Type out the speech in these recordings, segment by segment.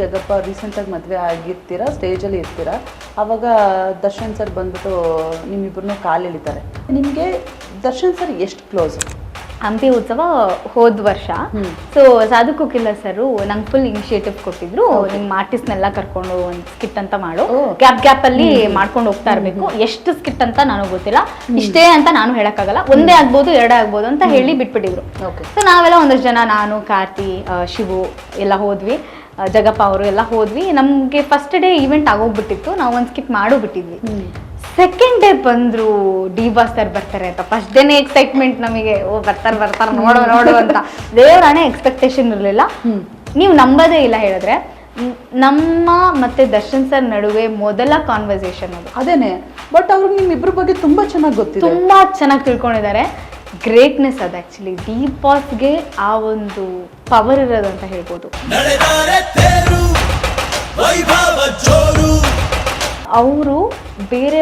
ಜಗಪ್ಪ ರೀಸೆಂಟಾಗಿ ಮದುವೆ ಆಗಿರ್ತೀರಾ ಸ್ಟೇಜಲ್ಲಿ ಇರ್ತೀರಾ? ಆವಾಗ ದರ್ಶನ್ ಸರ್ ಬಂದ್ಬಿಟ್ಟು ನಿಮ್ಮಿಬ್ಬರನ್ನೂ ಕಾಲು ಎಳಿತಾರೆ ನಿಮಗೆ ದರ್ಶನ್ ಸರ್ ಎಷ್ಟು ಕ್ಲೋಸ್ ಹಂಪಿ ಉತ್ಸವ ಹೋದ ವರ್ಷ. ಸೊ ಸಾಧು ಕೋಕಿಲ್ಲ ಸರ್ ನಂಗೆ ಫುಲ್ ಇನಿಷಿಯೇಟಿವ್ ಕೊಟ್ಟಿದ್ರು. ನಿಮ್ಮ ಆರ್ಟಿಸ್ಟ್ನೆಲ್ಲ ಕರ್ಕೊಂಡು ಒಂದು ಸ್ಕಿಟ್ ಅಂತ ಮಾಡು. ಗ್ಯಾಪ್ ಗ್ಯಾಪ್ ಅಲ್ಲಿ ಮಾಡ್ಕೊಂಡು ಹೋಗ್ತಾ ಇರಬೇಕು. ಎಷ್ಟು ಸ್ಕಿಟ್ ಅಂತ ನನಗೆ ಗೊತ್ತಿಲ್ಲ. ಇಷ್ಟೇ ಅಂತ ನಾನು ಹೇಳಕ್ಕಾಗಲ್ಲ. ಒಂದೇ ಆಗ್ಬೋದು ಎರಡೇ ಆಗ್ಬೋದು ಅಂತ ಹೇಳಿ ಬಿಟ್ಬಿಟ್ಟಿದ್ರು. ಓಕೆ ಸೊ ನಾವೆಲ್ಲ ಒಂದಷ್ಟು ಜನ ನಾನು ಕಾರ್ತಿ ಶಿವು ಎಲ್ಲ ಹೋದ್ವಿ. ಜಗಪ್ಪ ಅವರು ಎಲ್ಲ ಹೋದ್ವಿ. ನಮಗೆ ಫಸ್ಟ್ ಡೇ ಈವೆಂಟ್ ಆಗೋಗ್ಬಿಟ್ಟಿತ್ತು. ನಾವು ಒಂದು ಸ್ಕಿಪ್ ಮಾಡೋಗ್ಬಿಟ್ಟಿದ್ವಿ. ಸೆಕೆಂಡ್ ಡೇ ಬಂದ್ರು ಡಿ ಬಾಸ್ ಸರ್ ಬರ್ತಾರೆ ಅಂತ. ಫಸ್ಟ್ ಡೇನೇ ಎಕ್ಸೈಟ್ಮೆಂಟ್ ನಮಗೆ. ಓ ಬರ್ತಾರೆ ಬರ್ತಾರೆ ನೋಡು ನೋಡು ಅಂತ. ದೇವರಾಣೆ ಎಕ್ಸ್ಪೆಕ್ಟೇಷನ್ ಇರಲಿಲ್ಲ. ನೀವು ನಂಬೋದೇ ಇಲ್ಲ ಹೇಳಿದ್ರೆ. ನಮ್ಮ ಮತ್ತೆ ದರ್ಶನ್ ಸರ್ ನಡುವೆ ಮೊದಲ ಕಾನ್ವರ್ಸೇಷನ್ ಅದು. ಅದೇನೆ. ಬಟ್ ಅವ್ರಿಗೆ ನಿಮ್ಮಿಬ್ಬರ ಬಗ್ಗೆ ತುಂಬಾ ಚೆನ್ನಾಗಿ ಗೊತ್ತಿದೆ. ತುಂಬಾ ಚೆನ್ನಾಗಿ ತಿಳ್ಕೊಂಡಿದ್ದಾರೆ. ಗ್ರೇಟ್ನೆಸ್ ಅದು ಆ್ಯಕ್ಚುಲಿ ಡಿ ಬಾಸ್ಗೆ ಆ ಒಂದು ಪವರ್ ಇರೋದು ಅಂತ ಹೇಳ್ಬೋದು. ಅವರು ಬೇರೆ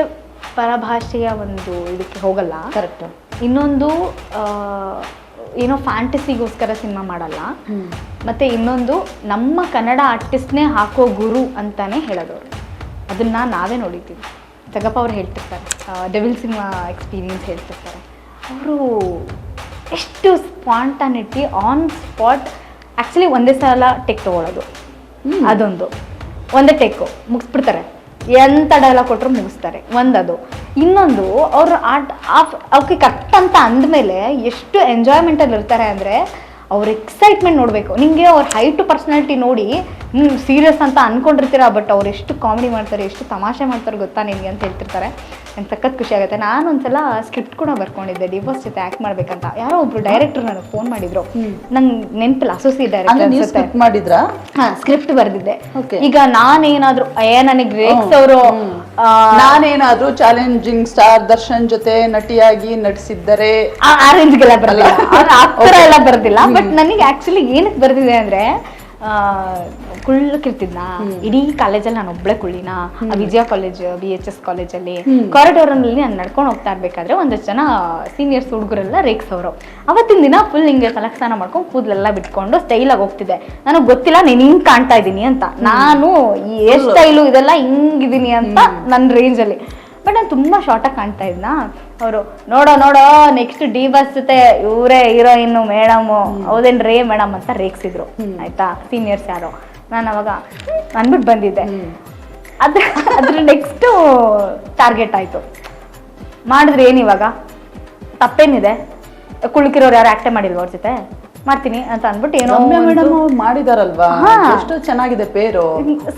ಪರಭಾಷೆಯ ಒಂದು ಇದಕ್ಕೆ ಹೋಗಲ್ಲ. ಕರೆಕ್ಟ್ ಇನ್ನೊಂದು ಏನೋ ಫ್ಯಾಂಟಸಿಗೋಸ್ಕರ ಸಿನಿಮಾ ಮಾಡಲ್ಲ. ಮತ್ತೆ ಮತ್ತು ಇನ್ನೊಂದು ನಮ್ಮ ಕನ್ನಡ ಆರ್ಟಿಸ್ಟ್ನೇ ಹಾಕೋ ಗುರು ಅಂತಾನೆ ಹೇಳೋದವ್ರು ಅದನ್ನ ನಾವೇ ನೋಡಿದ್ದೀವಿ. ಜಗಪ್ಪ ಅವ್ರು ಹೇಳ್ತಿರ್ತಾರೆ. ಡೆವಿಲ್ ಸಿನಿಮಾ ಎಕ್ಸ್ಪೀರಿಯನ್ಸ್ ಹೇಳ್ತಿರ್ತಾರೆ. ಅವರು ಎಷ್ಟು ಸ್ಪಾಂಟಾನಿಟಿ ಆನ್ ಸ್ಪಾಟ್ ಆ್ಯಕ್ಚುಲಿ ಒಂದೇ ಸಲ ಟೆಕ್ ತೊಗೊಳೋದು. ಅದೊಂದು. ಒಂದೇ ಟೆಕ್ಕು ಮುಗಿಸ್ಬಿಡ್ತಾರೆ. ಎಂಥ ಡೈಲಾಗ್ ಕೊಟ್ಟರು ಮುಗಿಸ್ತಾರೆ. ಒಂದದು. ಇನ್ನೊಂದು ಅವರು ಆಟ ಅವಕ್ಕೆ ಕರೆಕ್ಟ್ ಅಂತ ಅಂದಮೇಲೆ ಎಷ್ಟು ಎಂಜಾಯ್ಮೆಂಟಲ್ಲಿ ಇರ್ತಾರೆ ಅಂದರೆ ಅವ್ರ ಎಕ್ಸೈಟ್ಮೆಂಟ್ ನೋಡಬೇಕು. ನಿಮಗೆ ಅವ್ರ ಹೈಟು ಪರ್ಸ್ನಾಲಿಟಿ ನೋಡಿ ಹ್ಞೂ ಸೀರಿಯಸ್ ಅಂತ ಅಂದ್ಕೊಂಡಿರ್ತೀರ ಬಟ್ ಅವ್ರು ಎಷ್ಟು ಕಾಮಿಡಿ ಮಾಡ್ತಾರೆ ಎಷ್ಟು ತಮಾಷೆ ಮಾಡ್ತಾರೆ ಗೊತ್ತಾ ನಿಮಗೆ ಅಂತ ಹೇಳ್ತಿರ್ತಾರೆ. ನಂಗೆ ಸಖತ್ ಖುಷಿ ಆಗುತ್ತೆ. ನಾನು ಒಂದ್ಸಲ ಸ್ಕ್ರಿಪ್ಟ್ ಕೂಡ ಬರ್ಕೊಂಡಿದ್ದೆ ಡಿವೋರ್ಸ್ ಜೊತೆ ಆ್ಯಕ್ಟ್ ಮಾಡ್ಬೇಕಂತ. ಯಾರೋ ಒಬ್ರು ಡೈರೆಕ್ಟರ್ ನನಗೆ ಫೋನ್ ಮಾಡಿದ್ರು. ನಂಗೆ ನೆನಪಿಲ್ಲ ಅಸೋಸಿಯೇಟ್ ಡೈರೆಕ್ಟರ್ ಮಾಡಿದ್ರ? ಹಾ ಸ್ಕ್ರಿಪ್ಟ್ ಬರೆದಿದ್ದೆ. ಈಗ ನಾನೇನಾದ್ರೂ ಏ ನನಗೆ ರೇಕ್ಸ್ ಅವರು ನಾನೇನಾದ್ರೂ ಚಾಲೆಂಜಿಂಗ್ ಸ್ಟಾರ್ ದರ್ಶನ್ ಜೊತೆ ನಟಿಯಾಗಿ ನಟಿಸಿದ್ದರೆ ಆ ರೇಂಜ್ಗೆಲ್ಲ ಬರಲಿಲ್ಲ ಆ ಥರ ಎಲ್ಲ ಬರ್ದಿಲ್ಲ. ಬಟ್ ನನಗೆ ಆಕ್ಚುಲಿ ಏನಕ್ಕೆ ಬರ್ದಿದೆ ಅಂದ್ರೆ ಕುಳ್ಳಕ್ಕಿರ್ತಿದ್ನ? ಇಡೀ ಕಾಲೇಜಲ್ಲಿ ನಾನು ಒಬ್ಳೆ ಕುಳ್ಳಿನ. Vijaya college B H S ಕಾಲೇಜಲ್ಲಿ ಕಾರಿಡಾರ್ ಅಲ್ಲಿ ನಾನು ನಡ್ಕೊಂಡು ಹೋಗ್ತಾ ಇರ್ಬೇಕಾದ್ರೆ ಒಂದಷ್ಟು ಜನ ಸೀನಿಯರ್ಸ್ ಹುಡುಗರೆಲ್ಲ ರೇಕ್ಸ್ ಅವರು ಅವತ್ತಿನ ದಿನ ಫುಲ್ ಹಿಂಗೆ ತಲಕ್ ಸ್ನಾನ ಮಾಡ್ಕೊಂಡು ಕೂದಲೆಲ್ಲ ಬಿಟ್ಕೊಂಡು ಸ್ಟೈಲಾಗಿ ಹೋಗ್ತಿದ್ದೆ. ನನಗೆ ಗೊತ್ತಿಲ್ಲ ನೀನು ಹಿಂಗೆ ಕಾಣ್ತಾ ಇದ್ದೀನಿ ಅಂತ. ನಾನು ಈ ಹೇರ್ ಸ್ಟೈಲು ಇದೆಲ್ಲ ಹಿಂಗಿದ್ದೀನಿ ಅಂತ ನನ್ನ ರೇಂಜಲ್ಲಿ ಬಟ್ ನಾನು ತುಂಬಾ ಶಾರ್ಟಾಗಿ ಕಾಣ್ತಾ ಇದ್ನಾ? ಅವರು ನೋಡೋ ನೋಡೋ ನೆಕ್ಸ್ಟ್ ಡಿ ಬಸ್ ಜೊತೆ ಇವರೇ ಹೀರೋಯಿನ್ನು ಮೇಡಮು. ಹೌದೇನ್ರಿ ಮೇಡಮ್ ಅಂತ ರೇಗ್ಸಿದ್ರು ಆಯ್ತಾ? ಸೀನಿಯರ್ಸ್ ಯಾರೋ. ನಾನು ಅವಾಗ ಅನ್ಬಿಟ್ಟು ಅಂದ್ಬಿಟ್ಟು ಬಂದಿದ್ದೆ ಅದ್ರ ಅದ್ರ ನೆಕ್ಸ್ಟು ಟಾರ್ಗೆಟ್ ಆಯ್ತು. ಮಾಡಿದ್ರೆ ಏನಿವಾಗ ತಪ್ಪೇನಿದೆ? ಕುಳ್ಕಿರೋರು ಯಾರು ಆಕ್ಟೇ ಮಾಡಿಲ್ವ ಅವ್ರ ಜೊತೆ? ಮಾಡ್ತೀನಿ ಅಂತ ಅಂದ್ಬಿಟ್ಟು ಏನೋ ರಮ್ಯಾ ಮೇಡಮ್ ಅವ್ರು ಮಾಡಿದಾರಲ್ವಾ? ಹಾ. ಎಷ್ಟು ಚೆನ್ನಾಗಿದೆ ಪೇರು.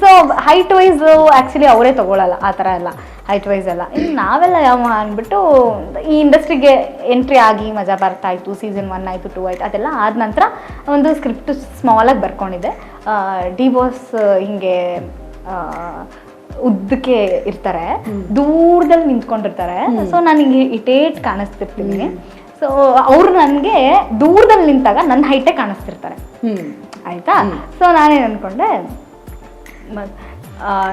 ಸೊ ಹೈಟ್ ವೈಸ್ ಆಕ್ಚುಲಿ ಅವರೇ ತಗೊಳಲ್ಲ ಆ ತರ ಎಲ್ಲ ಹೈಟ್ ವೈಸ್ ಎಲ್ಲ. ಇನ್ನು ನಾವೆಲ್ಲ ಯಾವ ಅಂದ್ಬಿಟ್ಟು ಈ ಇಂಡಸ್ಟ್ರಿಗೆ ಎಂಟ್ರಿ ಆಗಿ ಮಜಾ ಬರ್ತಾ ಇತ್ತು ಸೀಸನ್ ಒನ್ ಆಯಿತು ಟೂ ಆಯ್ತು ಅದೆಲ್ಲ ಆದ ನಂತರ ಒಂದು ಸ್ಕ್ರಿಪ್ಟ್ ಸ್ಮಾಲಾಗಿ ಬರ್ಕೊಂಡಿದ್ದೆ ಡಿ ಬಾಸ್ ಹಿಂಗೆ ಆ, ಉದ್ದಕ್ಕೆ ಇರ್ತಾರೆ. ದೂರದಲ್ಲಿ ನಿಂತ್ಕೊಂಡಿರ್ತಾರೆ. ಸೊ ನನಗೆ ಇಟೇಟ್ ಕಾಣಿಸ್ತಿರ್ತೀನಿ. ಸೊ ಅವ್ರು ನನಗೆ ದೂರದಲ್ಲಿ ನಿಂತಾಗ ನನ್ನ ಹೈಟೇ ಕಾಣಿಸ್ತಿರ್ತಾರೆ. ಆಯ್ತಾ? ಸೊ ನಾನೇನು ಅಂದ್ಕೊಂಡೆ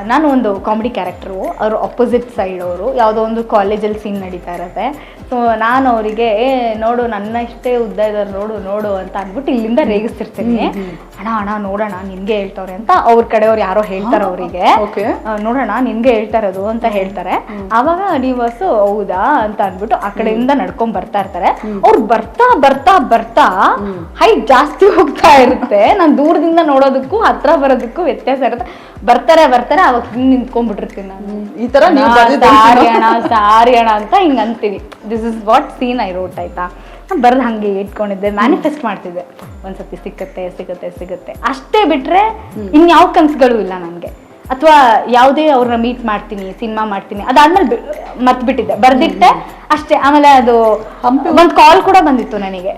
ನಾನು ಒಂದು ಕಾಮಿಡಿ ಕ್ಯಾರೆಕ್ಟ್ರು ಅವರು ಅಪೋಸಿಟ್ ಸೈಡ್ ಅವರು ಯಾವುದೋ ಒಂದು ಕಾಲೇಜಲ್ಲಿ ಸೀನ್ ನಡೀತಾ ಇರುತ್ತೆ. ಸೊ ನಾನು ಅವರಿಗೆ ಏ ನೋಡು ನನ್ನ ಇಷ್ಟೇ ಉದ್ದ ಇದ್ದಾರೆ ನೋಡು ನೋಡು ಅಂತ ಅಂದ್ಬಿಟ್ಟು ಇಲ್ಲಿಂದ ರೇಗಿಸ್ತಿರ್ತೀನಿ. ಅಣ್ಣ ಅಣ್ಣ ನೋಡೋಣ ನಿನ್ಗೆ ಹೇಳ್ತವ್ರೆ ಅಂತ ಅವ್ರ ಕಡೆಯವ್ರು ಯಾರೋ ಹೇಳ್ತಾರೆ ಅವರಿಗೆ. ನೋಡೋಣ ನಿನ್ಗೆ ಹೇಳ್ತಾರದು ಅಂತ ಹೇಳ್ತಾರೆ. ಅವಾಗ ನೀವಸು ಹೌದಾ ಅಂತ ಅಂದ್ಬಿಟ್ಟು ಆ ಕಡೆಯಿಂದ ನಡ್ಕೊಂಡ್ ಬರ್ತಾ ಇರ್ತಾರೆ. ಅವ್ರು ಬರ್ತಾ ಬರ್ತಾ ಬರ್ತಾ ಹೈಟ್ ಜಾಸ್ತಿ ಹೋಗ್ತಾ ಇರುತ್ತೆ. ನಾನು ದೂರದಿಂದ ನೋಡೋದಕ್ಕೂ ಹತ್ರ ಬರೋದಕ್ಕೂ ವ್ಯತ್ಯಾಸ ಇರುತ್ತೆ. ಬರ್ತಾರೆ ಬರ್ತಾರೆ ಅವಾಗ ಹಿಂಗ್ ನಿಂತ್ಕೊಂಡ್ಬಿಟ್ಟಿರ್ತೀನಿ ನಾನು. ಈ ತರ ಸಾರಿ ಅಣ್ಣ ಸಾರಿ ಅಣ್ಣ ಅಂತ ಹಿಂಗ್ ಅಂತೀನಿ this is what scene I wrote ಆಯ್ತಾ? ಬರ್ದು ಹಂಗೆ ಇಟ್ಕೊಂಡಿದ್ದೆ ಮ್ಯಾನಿಫೆಸ್ಟ್ ಮಾಡ್ತಿದ್ದೆ. ಒಂದ್ಸತಿ ಸಿಕ್ಕತ್ತೆ ಸಿಗುತ್ತೆ ಸಿಗುತ್ತೆ ಅಷ್ಟೇ ಬಿಟ್ರೆ ಇನ್ಯಾವ ಕನಸುಗಳು ಇಲ್ಲ ನನಗೆ. ಅಥವಾ ಯಾವುದೇ ಅವ್ರನ್ನ ಮೀಟ್ ಮಾಡ್ತೀನಿ ಸಿನಿಮಾ ಮಾಡ್ತೀನಿ ಅದಾದ್ಮೇಲೆ ಮತ್ ಬಿಟ್ಟಿದ್ದೆ. ಬರ್ದಿಟ್ಟೆ ಅಷ್ಟೇ. ಆಮೇಲೆ ಅದು ಒಂದು ಕಾಲ್ ಕೂಡ ಬಂದಿತ್ತು ನನಗೆ.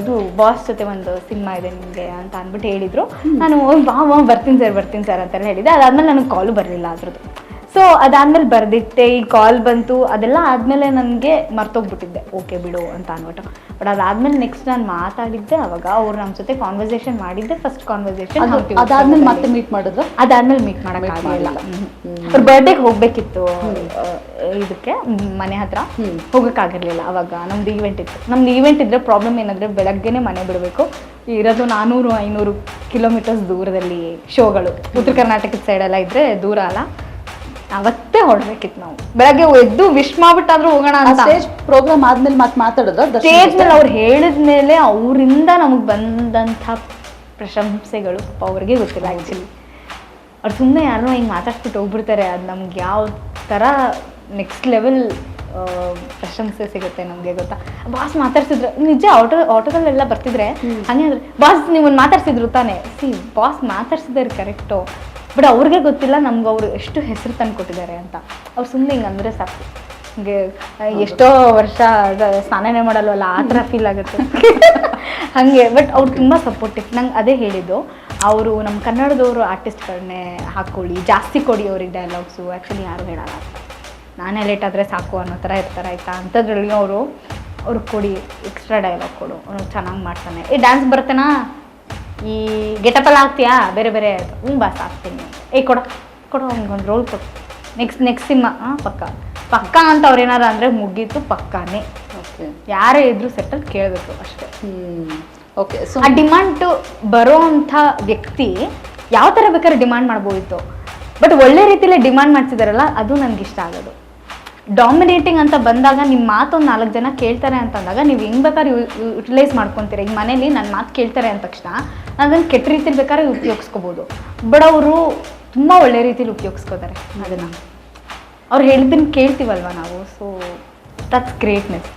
ಇದು ಬಾಸ್ ಜೊತೆ ಒಂದು ಸಿನಿಮಾ ಇದೆ ನಿಮಗೆ ಅಂತ ಅಂದ್ಬಿಟ್ಟು ಹೇಳಿದ್ರು. ನಾನು "ಓ, ವಾ ವಾ ಬರ್ತೀನಿ ಸರ್ ಬರ್ತೀನಿ ಸರ್ ಅಂತೆಲ್ಲ ಹೇಳಿದೆ. ಅದಾದ್ಮೇಲೆ ನನಗೆ ಕಾಲು ಬರಲಿಲ್ಲ ಅದ್ರದ್ದು. ಸೊ ಅದಾದ್ಮೇಲೆ ಬರ್ದಿಟ್ಟೆ ಈ ಕಾಲ್ ಬಂತು ಅದೆಲ್ಲ ಆದ್ಮೇಲೆ ನನಗೆ ಮರ್ತೋಗ್ಬಿಟ್ಟಿದ್ದೆ. ಓಕೆ ಬಿಡು ಅಂತ ಅನ್ಬಿಟ್ಟು. ಬಟ್ ಅದಾದ್ಮೇಲೆ ನೆಕ್ಸ್ಟ್ ನಾನು ಮಾತಾಡಿದ್ದೆ ಅವಾಗ ಅವ್ರು ನಮ್ಮ ಜೊತೆ ಕಾನ್ವರ್ಸೇಷನ್ ಮಾಡಿದ್ದೆ ಫಸ್ಟ್ ಕಾನ್ವರ್ಸೇಷನ್ ಅದು ಅದಾದ್ಮೇಲೆ ಮತ್ತೆ ಮೀಟ್ ಮಾಡಿದ್ರು? ಅದಾದ್ಮೇಲೆ ಮೀಟ್ ಮಾಡಕ್ Meet ಆಗಿಲ್ಲ ಮಾಡಿಲ್ಲ. ಅವ್ರ ಬರ್ಡೇಗೆ ಹೋಗ್ಬೇಕಿತ್ತು ಇದಕ್ಕೆ ಮನೆ ಹತ್ರ. ಹೋಗಕ್ಕಾಗಿರ್ಲಿಲ್ಲ ಅವಾಗ. ನಮ್ದು ಈವೆಂಟ್ ಇತ್ತು. ನಮ್ದು ಈವೆಂಟ್ ಇದ್ರೆ ಪ್ರಾಬ್ಲಮ್ ಏನಂದ್ರೆ ಬೆಳಗ್ಗೆನೆ ಮನೆ ಬಿಡಬೇಕು. ಇರೋದು ನಾನೂರು ಐನೂರು ಕಿಲೋಮೀಟರ್ಸ್ ದೂರದಲ್ಲಿ ಶೋಗಳು ಉತ್ತರ ಕರ್ನಾಟಕದ ಸೈಡ್ ಎಲ್ಲ ಇದ್ರೆ ದೂರ ಅಲ್ಲ. ಅವತ್ತೇ ಹೊರಡ್ಬೇಕಿತ್ತು ನಾವು. ಬೆಳಗ್ಗೆ ಎದ್ದು ವಿಶ್ ಮಾಡ್ಬಿಟ್ಟಾದ್ರೂ ಹೋಗೋಣ ಅಂತ. ಸ್ಟೇಜ್ ಪ್ರೋಗ್ರಾಮ್ ಆದ್ಮೇಲೆ ಮತ್ತೆ ಮಾತಾಡೋದು? ಸ್ಟೇಜ್ ಮೇಲೆ ಅವ್ರು ಹೇಳಿದ್ಮೇಲೆ ಅವರಿಂದ ನಮಗೆ ಬಂದಂಥ ಪ್ರಶಂಸೆಗಳು ಪಾಪ ಅವ್ರಿಗೆ ಗೊತ್ತಿಲ್ಲ ಆ್ಯಕ್ಚುಲಿ ಅವ್ರು ಸುಮ್ಮನೆ ಯಾರನ್ನೋ ಹಿಂಗೆ ಮಾತಾಡ್ಸ್ಬಿಟ್ಟು ಹೋಗ್ಬಿಡ್ತಾರೆ. ಅದು ನಮ್ಗೆ ಯಾವ ಥರ ನೆಕ್ಸ್ಟ್ ಲೆವೆಲ್ ಪ್ರಶಂಸೆ ಸಿಗುತ್ತೆ ನಮಗೆ ಗೊತ್ತಾ? ಬಾಸ್ ಮಾತಾಡ್ಸಿದ್ರು. ನಿಜ ಆಟೋ ಆಟೋದಲ್ಲೆಲ್ಲ ಬರ್ತಿದ್ರೆ ಹಂಗೆ ಅಂದ್ರೆ ಬಾಸ್ ನಿಮ್ಮನ್ನು ಮಾತಾಡ್ಸಿದ್ರು ತಾನೇ? ಸಿ ಬಾಸ್ ಮಾತಾಡ್ಸಿದ್ರೆ ಕರೆಕ್ಟು ಬಟ್ ಅವ್ರಿಗೆ ಗೊತ್ತಿಲ್ಲ ನಮ್ಗೆ ಅವರು ಎಷ್ಟು ಹೆಸರು ತಂದು ಕೊಟ್ಟಿದ್ದಾರೆ ಅಂತ. ಅವ್ರು ಸುಮ್ಮನೆ ಹಿಂಗೆ ಅಂದರೆ ಸಾಕು. ಹಿಂಗೆ ಎಷ್ಟೋ ವರ್ಷ ಸ್ನಾನೇ ಸ್ನಾನನೇ ಮಾಡಲ್ವಲ್ಲ ಆ ಥರ ಫೀಲ್ ಆಗುತ್ತೆ. ಹಾಗೆ ಬಟ್ ಅವ್ರು ತುಂಬ ಸಪೋರ್ಟಿವ್ ನಂಗೆ ಅದೇ ಹೇಳಿದ್ದು ಅವರು ನಮ್ಮ ಕನ್ನಡದವರು ಆರ್ಟಿಸ್ಟ್ಗಳನ್ನೇ ಹಾಕ್ಕೊಳ್ಳಿ ಜಾಸ್ತಿ ಕೊಡಿ ಅವ್ರಿಗೆ ಡೈಲಾಗ್ಸು ಆ್ಯಕ್ಚುಲಿ ಯಾರು ಹೇಳಲ್ಲ. ನಾನೇ ಲೇಟ್ ಆದರೆ ಸಾಕು ಅನ್ನೋ ಥರ ಇರ್ತಾರೆ ಆಯಿತಾ? ಅಂಥದ್ರಲ್ಲಿ ಅವರು ಅವ್ರಿಗೆ ಕೊಡಿ ಎಕ್ಸ್ಟ್ರಾ ಡೈಲಾಗ್ ಕೊಡು. ಅವನು ಚೆನ್ನಾಗಿ ಮಾಡ್ತಾನೆ. ಏ ಡ್ಯಾನ್ಸ್ ಬರ್ತೇನಾ? ಈ ಗೆಟಪಲ್ ಹಾಕ್ತೀಯಾ? ಬೇರೆ ಬೇರೆ ಹ್ಞೂ ಬಾಸ್ ಹಾಕ್ತೀನಿ ಏ ಕೊಡ. ಕೊಡು ಅವ್ನಿಗೊಂದು ರೋಲ್ ಕೊಡು. Next next cinema. ಹಾಂ ಪಕ್ಕ. ಪಕ್ಕ ಅಂತ ಅವ್ರು ಏನಾರು ಅಂದರೆ ಮುಗೀತು ಪಕ್ಕಾನೇ. ಓಕೆ ಯಾರೇ ಇದ್ರು ಸೆಟಲ್ ಕೇಳಬೇಕು ಅಷ್ಟೇ. ಹ್ಮ್. ಓಕೆ ಸೊ ಆ ಡಿಮಾಂಡ್ ಬರೋ ಅಂಥ ವ್ಯಕ್ತಿ ಯಾವ ಥರ ಬೇಕಾದ್ರೆ ಡಿಮಾಂಡ್ ಮಾಡ್ಬೋದಿತ್ತು. ಬಟ್ ಒಳ್ಳೆ ರೀತಿಲೇ ಡಿಮಾಂಡ್ ಮಾಡ್ತಿದಾರಲ್ಲ ಅದು ನನಗೆ ಇಷ್ಟ ಆಗೋದು. ಡಾಮಿನೇಟಿಂಗ್ ಅಂತ ಬಂದಾಗ ನಿಮ್ಮ ಮಾತೊಂದು ನಾಲ್ಕು ಜನ ಕೇಳ್ತಾರೆ ಅಂತಂದಾಗ ನೀವು ಹೆಂಗ್ ಬೇಕಾದ್ರೆ ಯುಟಿಲೈಸ್ ಮಾಡ್ಕೊತೀರ. ಈಗ ಮನೇಲಿ ನನ್ನ ಮಾತು ಕೇಳ್ತಾರೆ ಅಂದ ತಕ್ಷಣ ನಾನು ಅದನ್ನು ಕೆಟ್ಟ ರೀತಿಲಿ ಬೇಕಾದ್ರೆ ಉಪಯೋಗಿಸ್ಕೋಬೋದು. ಬಟ್ ಅವರು ತುಂಬ ಒಳ್ಳೆ ರೀತಿಲಿ ಉಪಯೋಗಿಸ್ಕೋತಾರೆ ಅದನ್ನು. ಅವ್ರು ಹೇಳಿದ್ದನ್ನು ಕೇಳ್ತೀವಲ್ವ ನಾವು? So that's greatness